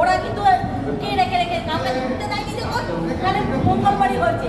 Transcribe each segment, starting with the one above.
ওরা কিন্তু কে রেখে রেখে কাউকে ঢুকতে দেয়নি যখন। তাহলে মঙ্গলবারই হয়েছে।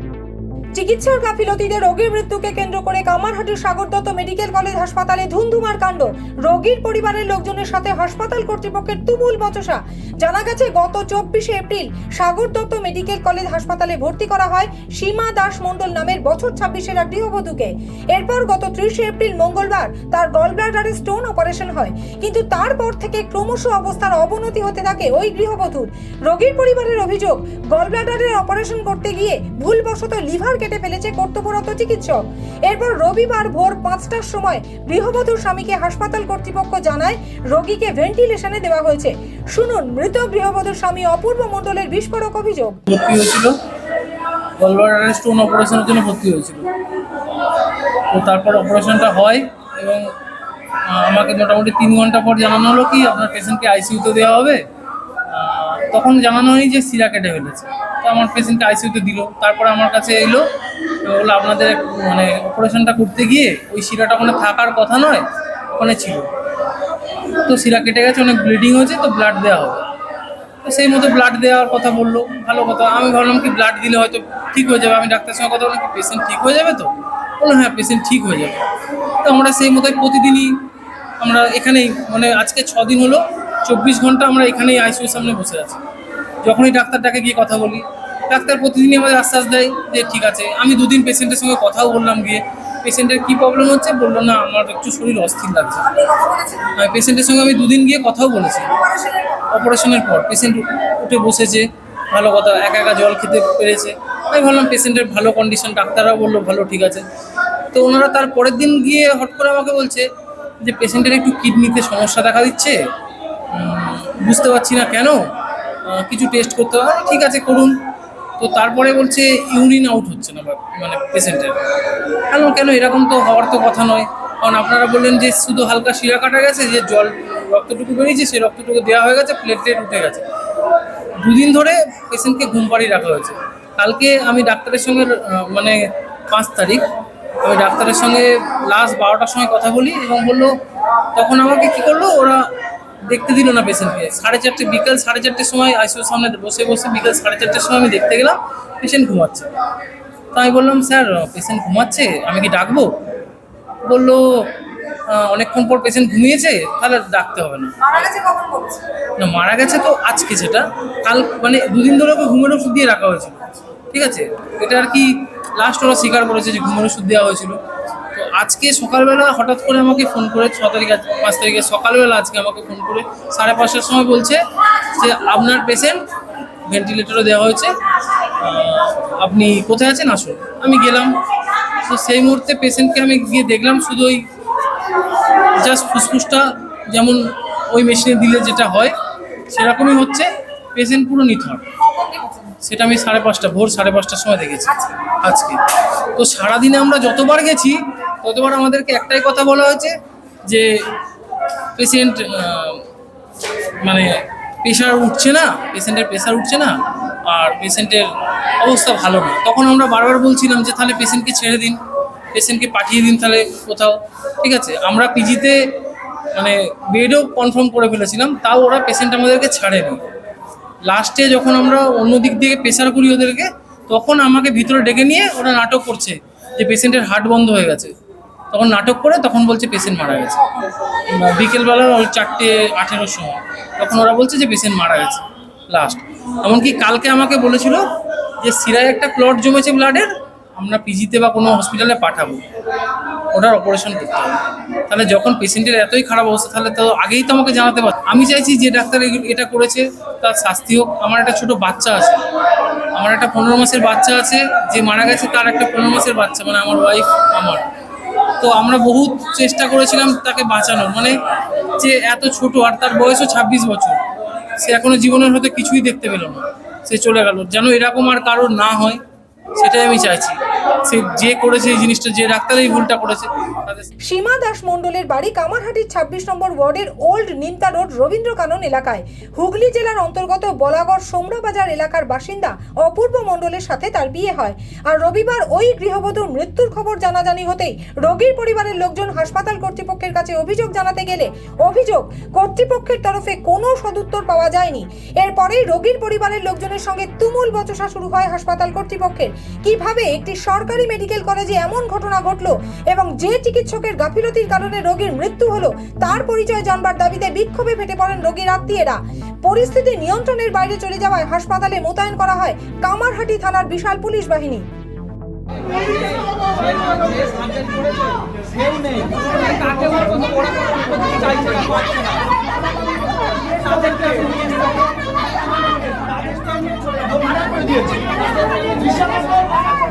চিকিৎসার গাফিলতিতে রোগীর মৃত্যুকে কেন্দ্র করে কামারহাটির সাগর দত্ত মেডিকেল কলেজ হাসপাতালে ধুন্ধুমার কাণ্ড। রোগীর পরিবারের লোকজনের সাথে হাসপাতাল কর্তৃপক্ষের তুমুল বচসা। জানা গেছে, গত চব্বিশে April Sagar Dutta medical college হাসপাতালে ভর্তি করা হয় সীমা দাস মণ্ডল নামের বছর ছাব্বিশের এক গৃহবধূকে। এরপর গত ত্রিশে এপ্রিল মঙ্গলবার তার গলব্লাডারে স্টোন অপারেশন হয়। কিন্তু তারপর থেকে ক্রমশ অবস্থার অবনতি হতে থাকে ওই গৃহবধূর। রোগীর পরিবারের অভিযোগ, গলব্লাডারের অপারেশন করতে গিয়ে ভুলবশত লিভার কেটে ফেলেছে কর্তব্যরত চিকিৎসক। এরপর রবিবার ভোর পাঁচটার সময় গৃহবধূর স্বামীকে হাসপাতাল কর্তৃপক্ষ জানায়, রোগীকে ভেন্টিলেশনে দেওয়া হয়েছে। শুনুন, মৃত গৃহবধূর স্বামী অপূর্ব মণ্ডলের বিস্ফোরক অভিযোগ। হয়েছিল। অপারেশনের জন্য ভর্তি হয়েছিল। তো তারপর অপারেশনটা হয় এবং আমাকে মোটামুটি তিন ঘণ্টা পর জানানো হলো কি আপনার পেশেন্টকে আইসিইউতে দেওয়া হবে। তখন জানানো হয়নি যে সিরা কেটে ফেলেছে তো আমার পেশেন্টকে আইসিইউতে দিল। তারপরে আমার কাছে এলো বলল আপনাদের মানে অপারেশনটা করতে গিয়ে ওই শিরাটা ওখানে থাকার কথা নয়, ওখানে ছিল। তো শিরা কেটে গেছে, অনেক ব্লিডিং হয়েছে, তো ব্লাড দেওয়া হবে। তো সেই মতো ব্লাড দেওয়ার কথা বলল, ভালো কথা। আমি ভাবলাম কি ব্লাড দিলে হয়তো ঠিক হয়ে যাবে। আমি ডাক্তারের সঙ্গে কথা বললাম, কি পেশেন্ট ঠিক হয়ে যাবে তো? বলল হ্যাঁ পেশেন্ট ঠিক হয়ে যাবে। তো আমরা সেই মতোই প্রতিদিনই আমরা এখানেই মানে আজকে ছ দিন হলো, চব্বিশ ঘণ্টা আমরা এখানেই আইসিউর সামনে বসে আছি। যখনই ডাক্তারটাকে গিয়ে কথা বলি ডাক্তার প্রতিদিনই আমাদের আশ্বাস দেয় যে ঠিক আছে, আমি দুদিন পেশেন্টের সঙ্গে কথাও বললাম গিয়ে পেশেন্টের কী প্রবলেম হচ্ছে? বলল, না, আমার একটু শরীর অস্থির লাগছে। পেশেন্টের সঙ্গে আমি দুদিন গিয়ে কথাও বলেছি। অপারেশনের পর পেশেন্ট উঠে বসেছে, ভালো কথা, একা একা জল খেতে পেরেছে। আমি ভাবলাম পেশেন্টের ভালো কন্ডিশন ডাক্তাররাও বলল, ভালো, ঠিক আছে। তো ওনারা তার পরের দিন গিয়ে হট করে আমাকে বলছে যে পেশেন্টের একটু কিডনিতে সমস্যা দেখা দিচ্ছে? বুঝতে পারছি না কেন? কিছু টেস্ট করতে হবে। ঠিক আছে, করুন। তো তারপরে বলছে ইউরিন আউট হচ্ছে না মানে পেশেন্টের। কেন কেন এরকম তো হওয়ার তো কথা নয়। কারণ আপনারা বললেন যে শুধু হালকা শিরা কাটা গেছে, যে জল রক্তটুকু বেরিয়েছে, সেই রক্তটুকু দেওয়া হয়ে গেছে প্লেটলেট উঠে গেছে। দুদিন ধরে পেশেন্টকে ঘুম পাড়িয়ে রাখা হয়েছে। কালকে আমি ডাক্তারের সঙ্গে মানে পাঁচ তারিখ, আমি ডাক্তারের সঙ্গে লাস্ট বারোটার সময় কথা বলি এবং বলল, তখন আমাকে কি করল, ওরা দেখতে দিল না পেশেন্টকে। সাড়ে চারটে বিকাল সাড়ে চারটের সময় আইসিউর সামনে বসে বসে বিকাল সাড়ে চারটের সময় আমি দেখতে গেলাম পেশেন্ট ঘুমাচ্ছে। তো আমি বললাম স্যার পেশেন্ট ঘুমাচ্ছে আমি কি ডাকবো? বলল অনেকক্ষণ পর পেশেন্ট ঘুমিয়েছে তাহলে ডাকতে হবে না। না মারা গেছে তো আজকে সেটা কাল মানে দুদিন ধরে ওকে ঘুমের ওষুধ দিয়ে রাখা হয়েছিল। ঠিক আছে? এটা আর কি লাস্ট ওরা স্বীকার করেছে যে ঘুমের ওষুধ দেওয়া হয়েছিল। তো আজকে সকালবেলা হঠাৎ করে আমাকে ফোন করে ছ তারিখ পাঁচ তারিখে সকালবেলা আজকে আমাকে ফোন করে সাড়ে পাঁচটার সময় বলছে যে আপনার পেশেন্ট ভেন্টিলেটরে দেওয়া হয়েছে। আপনি কোথায় আছেন? আসুন। আমি গেলাম। তো সেই মুহূর্তে পেশেন্টকে আমি গিয়ে দেখলাম, শুধু ওই জাস্ট ফুসফুসটা যেমন ওই মেশিনে দিলে যেটা হয়, সেরকমই হচ্ছে। পেশেন্ট পুরো নিথর। সেটা আমি সাড়ে পাঁচটা, ভোর সাড়ে পাঁচটার সময় দেখেছি। আজকে। তো সারাদিনে আমরা যতবার গেছি ততবার আমাদেরকে একটাই কথা বলা হয়েছে যে পেশেন্ট মানে প্রেশার উঠছে না পেশেন্টের প্রেশার উঠছে না, আর পেশেন্টের অবস্থা ভালো না। তখন আমরা বারবার বলছিলাম যে তাহলে পেশেন্টকে ছেড়ে দিন পেশেন্টকে পাঠিয়ে দিন তাহলে কোথাও, ঠিক আছে? আমরা পিজিতে মানে বেডও কনফার্ম করে ফেলেছিলাম, তাও ওরা পেশেন্ট আমাদেরকে ছাড়েনি। লাস্টে যখন আমরা অন্য দিক থেকে প্রেশার করি ওদেরকে, তখন আমাকে ভিতরে ডেকে নিয়ে ওরা নাটক করছে যে পেশেন্টের হার্ট বন্ধ হয়ে গেছে। তখন নাটক করে, তখন বলছে পেশেন্ট মারা গেছে। বিকেলবেলা ওই চারটে আঠেরোর সময়, তখন ওরা বলছে যে পেশেন্ট মারা গেছে লাস্ট এমনকি কালকে আমাকে বলেছিল যে, সিরায় একটা ক্লট জমেছে ব্লাডের আমরা পিজিতে বা কোনো হসপিটালে পাঠাবো। ওটার অপারেশন করতে হবে। তাহলে যখন পেশেন্টের এতই খারাপ অবস্থা, তাহলে তো আগেই তো আমাকে জানাতে পারত। আমি চাইছি যে ডাক্তার এটা করেছে, তার শাস্তি হোক। আমার একটা ছোট বাচ্চা আছে। আমার একটা পনেরো মাসের বাচ্চা আছে, যে মারা গেছে তার একটা পনেরো মাসের বাচ্চা মানে আমার ওয়াইফ আমার। তো আমরা বহুত চেষ্টা করেছিলাম তাকে বাঁচানোর। মানে যে এত ছোট আর তার বয়সও ছাব্বিশ বছর, সে এখনও জীবনের হয়তো কিছুই দেখতে পেল না। সে চলে গেল। যেন এরকম আর কারোর না হয়। সেটাই আমি চাইছি। সে যে করেছে এই জিনিসটা, যে ডাক্তার এই ভুলটা করেছে সীমা দাস মণ্ডলের বাড়ি কামারহাটির ছাব্বিশ নম্বর ওয়ার্ডের ওল্ড নিমতা রোড রবীন্দ্র কানন এলাকায়। হুগলি জেলার অন্তর্গত বলাগড় সোমরা বাজার এলাকার বাসিন্দা অপূর্ব মণ্ডলের সাথে তার বিয়ে হয়। আর রবিবার ওই গৃহবধূর মৃত্যুর খবর জানাজানি হতেই রোগীর পরিবারের লোকজন হাসপাতাল কর্তৃপক্ষের কাছে অভিযোগ জানাতে গেলে অভিযোগ, কর্তৃপক্ষের তরফে কোনো সদুত্তর পাওয়া যায়নি। এরপরেই রোগীর পরিবারের লোকজনের সঙ্গে তুমুল বচসা শুরু হয় হাসপাতাল কর্তৃপক্ষের। কীভাবে একটি সরকারি মেডিকেল কলেজে এমন ঘটনা ঘটল এবং যে চিকিৎসকের গাফিলতির কারণে রোগীর মৃত্যু হলো, তার পরিচয় জানবার দাবিতে বিক্ষোভে ফেটে পড়েন রোগীর আত্মীয়রা। পরিস্থিতি নিয়ন্ত্রণের বাইরে চলে যাওয়ায় হাসপাতালে মোতায়েন করা হয় কামারহাটি থানার বিশাল পুলিশ বাহিনী। দিয়েছে।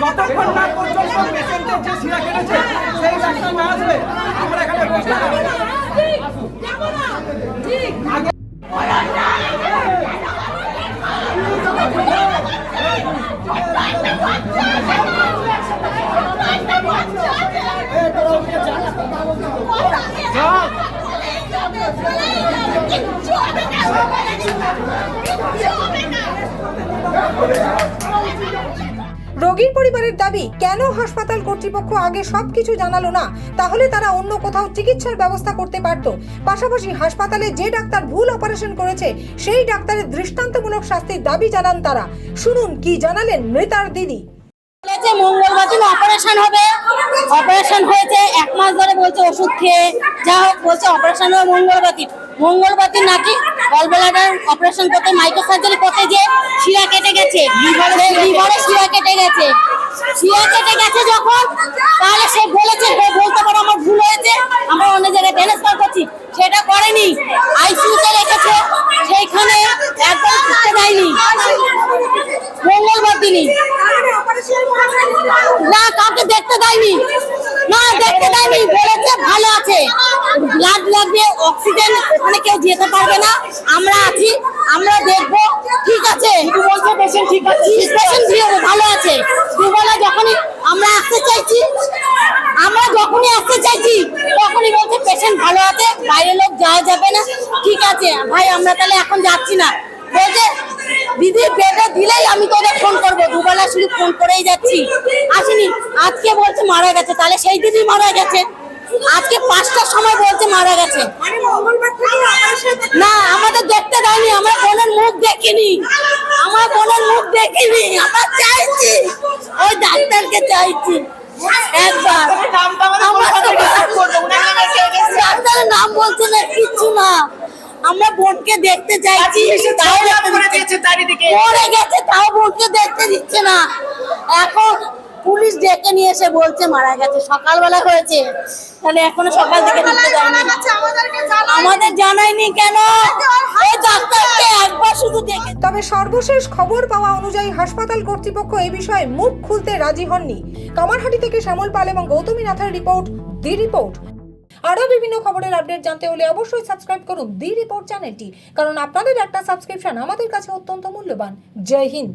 যতক্ষণ না পর্যন্ত পেশেন্টের যে শিরা কেটেছে, সেই ডাক্তার না আসবে, আমরা এখানে বসে আগে রোগীর পরিবারের দাবি, কেন হাসপাতাল কর্তৃপক্ষ আগে সবকিছু জানালো না? তাহলে তারা অন্য কোথাও চিকিৎসার ব্যবস্থা করতে পারত। পাশাপাশি হাসপাতালে যে ডাক্তার ভুল অপারেশন করেছে, সেই ডাক্তারের দৃষ্টান্তমূলক শাস্তির দাবি জানান তারা। শুনুন কি জানালেন মৃতার দিদি। বলেছে মঙ্গলবার দিন অপারেশন হবে। অপারেশন হয়েছে, এক মাস ধরে বলছে ওষুধ খেয়ে। যা হোক বলছে অপারেশন হবে মঙ্গলবার দিন। মঙ্গলবার নাকি গলব্লাডার অপারেশন করতে মাইক্রো সার্জারি করতে যে শিরা কেটে গেছে। লিভারে শিরা কেটে গেছে। শিরা কেটে গেছে যখন, তাহলে সে বলেছে বলতে পারো আমার ভুল হয়েছে, আমরা অন্য জায়গায় ট্রান্সফার করছি। সেটা করেনি। আইসিইউতে রেখেছে। সেইখানে একদম ঢুকতে দেয়নি মঙ্গলবার দিনই না কাউকে দেখতে দেয়নি না দেখতে দেয়নি বলেছে ভালো আছে ব্লাড লাগবে অক্সিজেন ওখানে কেউ যেতে পারবে না। আমরা আছি, আমরা দেখব। ঠিক আছে? ভালো আছে। দুবেলা যখনই আমরা আসতে চাইছি, আমরা যখনই আসতে চাইছি, তখনই বলছে পেশেন্ট ভালো আছে, বাইরের লোক যাওয়া যাবে না। ঠিক আছে, ভাই, আমরা তাহলে এখন যাচ্ছি না। বলছে, দিদি বেডে দিলেই আমি তোদের ফোন করব। দুবেলা শুধু ফোন করেই যাচ্ছি। আসেনি, আজকে বলছে মারা গেছে। তাহলে সেই দিদি মারা গেছে। আজকে পাঁচটার সময় বলছে মারা গেছে। না, আমাদের দেখতে দেয়নি, আমরা বোনের মুখ দেখিনি। আমার বোনের মুখ দেখিনি, আমরা চাইছি, ওই ডাক্তারকে চাইছি। একবার। নাম বলছে না আমরা দেখতে চাইছি গেছে, তাও দেখতে দিচ্ছে না। এখন পুলিশ ডেকে নিয়ে এসে বলছে মারা গেছে। সকালবেলা হয়েছে। তাহলে এখনও সকাল থেকে ঢুকতে আমাদের জানায়নি কেন? ডাক্তারকে একবার শুধু দেখে তবে সর্বশেষ খবর পাওয়া অনুযায়ী হাসপাতাল কর্তৃপক্ষ এই বিষয়ে মুখ খুলতে রাজি হননি। কামারহাটি থেকে শ্যামল পাল এবং গৌতমী নাথের রিপোর্ট দি রিপোর্ট। আরও বিভিন্ন খবরের আপডেট জানতে হলে অবশ্যই সাবস্ক্রাইব করুন দি রিপোর্ট চ্যানেলটি কারণ আপনাদের একটা সাবস্ক্রিপশন আমাদের কাছে অত্যন্ত মূল্যবান। জয় হিন্দ।